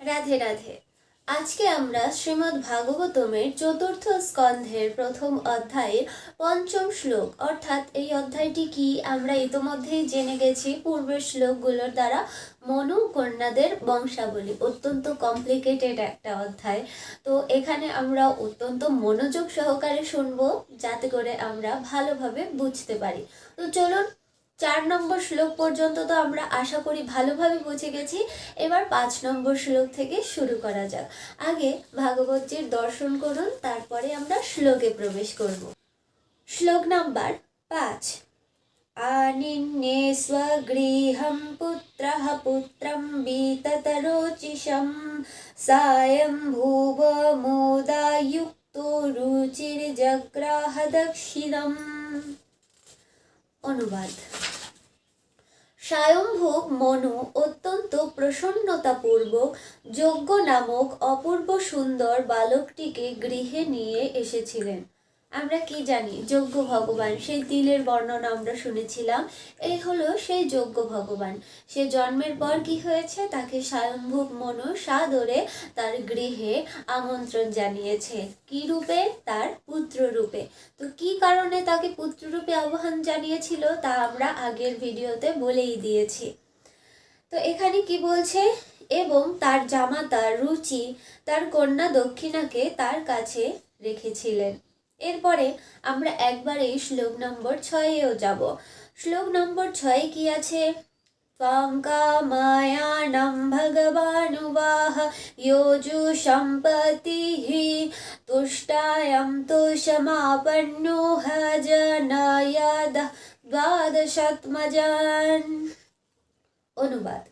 রাধে রাধে। আজকে আমরা শ্রীমদ্ ভাগবতমের চতুর্থ স্কন্ধের প্রথম অধ্যায়ের পঞ্চম শ্লোক, অর্থাৎ এই অধ্যায়টি কি, আমরা ইতোমধ্যেই জেনে গেছি। পূর্বের শ্লোকগুলোর দ্বারা মনু কন্যাদের বংশাবলী, অত্যন্ত কমপ্লিকেটেড একটা অধ্যায়। তো এখানে আমরা অত্যন্ত মনোযোগ সহকারে শুনব, যাতে করে আমরা ভালোভাবে বুঝতে পারি। তো চলুন চার নম্বর শ্লোক পর্যন্ত তো আমরা আশা করি ভালোভাবে বুঝে গেছি। এবার পাঁচ নম্বর শ্লোক থেকে শুরু করা যাক। আগে ভাগবতজির দর্শন করুন, তারপরে আমরা শ্লোকে প্রবেশ করব। শ্লোক নাম্বার পাঁচ। আনিন্যে স্বগৃহম পুত্র পুত্রম বিততরোচিষম। সায়ং ভুব মোদাযুক্তো রুচির্জগ্রাহ দক্ষিণম অনুবাদ। স্বয়ংভোগ মনু অত্যন্ত প্রসন্নতাপূর্বক যজ্ঞ নামক অপূর্ব সুন্দর বালকটিকে গৃহে নিয়ে এসেছিলেন। আমরা কি জানি? যোগ্য ভগবান। সেই তিলের বর্ণনা আমরা শুনেছিলাম। এই হলো সেই যোগ্য ভগবান। সে জন্মের পর কি হয়েছে? তাকে স্বয়ংভোগ মনু সাদরে তার গৃহে আমন্ত্রণ জানিয়েছে। কি রূপে? তার পুত্র রূপে। তো কি কারণে তাকে পুত্ররূপে আহ্বান জানিয়েছিল তা আমরা আগের ভিডিওতে বলেই দিয়েছি। তো এখানে কি বলছে? এবং তার জামাতা রুচি তার কন্যা দক্ষিণাকে তার কাছে রেখেছিলেন। এরপরে আমরা একবার এই শ্লোক নম্বর ছয়েও যাব শ্লোক নম্বর ছয়ে কি আছে त्वां कामायानं भगवानुवाह योजु सम्पत्तिः तुष्टायां तुषमापन्नो ह जनायाद দ্বাদশাত্মজান অনুবাদ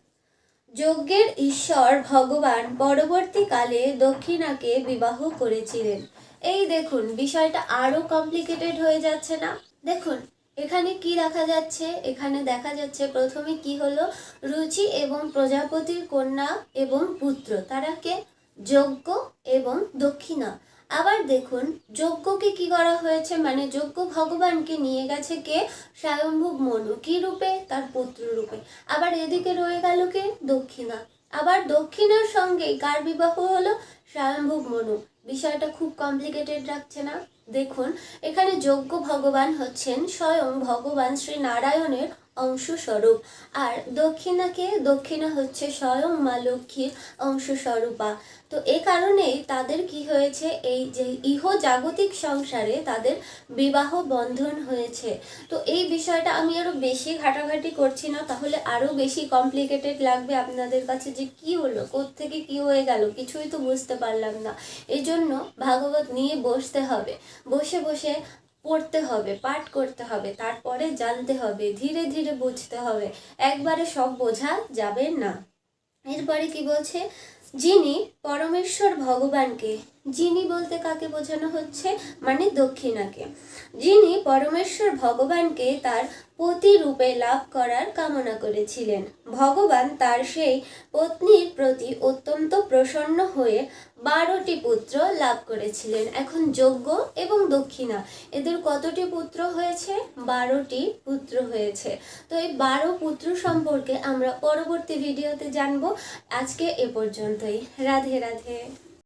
যজ্ঞের ঈশ্বর ভগবান পরবর্তীকালে দক্ষিণাকে বিবাহ করেছিলেন এই দেখুন, বিষয়টা আরও কমপ্লিকেটেড হয়ে যাচ্ছে না? দেখুন, এখানে কি দেখা যাচ্ছে? এখানে দেখা যাচ্ছে প্রথমে কি হলো? রুচি এবং প্রজাপতির কন্যা এবং পুত্র, তারা কে? যজ্ঞ এবং দক্ষিণা। আবার দেখুন, যজ্ঞকে কি করা হয়েছে? মানে যজ্ঞ ভগবানকে নিয়ে গেছে কে? স্বয়ম্ভুব মনু। কি রূপে? তার পুত্র রূপে। আবার এদিকে রয়ে গেল কে? দক্ষিণা। আবার দক্ষিণার সঙ্গে কার বিবাহ হলো? স্বয়ম্ভুব মনু। বিষয়টা খুব কমপ্লিকেটেড রাখছে না? দেখুন এখানে যজ্ঞ ভগবান হচ্ছেন স্বয়ং ভগবান শ্রী নারায়ণের অংশস্বরূপ। আর দক্ষিণাকে, দক্ষিণা হচ্ছে স্বয়ং মা লক্ষ্মীর অংশস্বরূপা। তো এ কারণেই তাদের কি হয়েছে? এই যে ইহ জাগতিক সংসারে তাদের বিবাহ বন্ধন হয়েছে। তো এই বিষয়টা আমি আরও বেশি ঘাটাঘাটি করছি না, তাহলে আরও বেশি কমপ্লিকেটেড লাগবে আপনাদের কাছে যে কি হলো থেকে কি হয়ে গেল, কিছুই তো বুঝতে পারলাম না। এই জন্য ভাগবত নিয়ে বসতে হবে। বসে বসে পড়তে হবে, পাঠ করতে হবে, তারপরে জানতে হবে, ধীরে ধীরে বুঝতে হবে, একবারে সব বোঝা যাবে না। এরপরে কি বলছে? যিনি পরমেশ্বর ভগবানকে যিনি বলতে কাকে বোঝানো হচ্ছে? মানে দক্ষিণাকে। যিনি পরমেশ্বর ভগবানকে তার পতি রূপে লাভ করার কামনা করেছিলেন। ভগবান তার সেই পত্নীর প্রতি অত্যন্ত প্রসন্ন হয়ে বারোটি পুত্র লাভ করেছিলেন। এখন যজ্ঞ এবং দক্ষিণা। এদের কতটি পুত্র হয়েছে? বারোটি পুত্র হয়েছে। তো এই বারো পুত্র সম্পর্কে আমরা পরবর্তী ভিডিওতে জানব। আজকে এ পর্যন্তই। রাধে রাধে।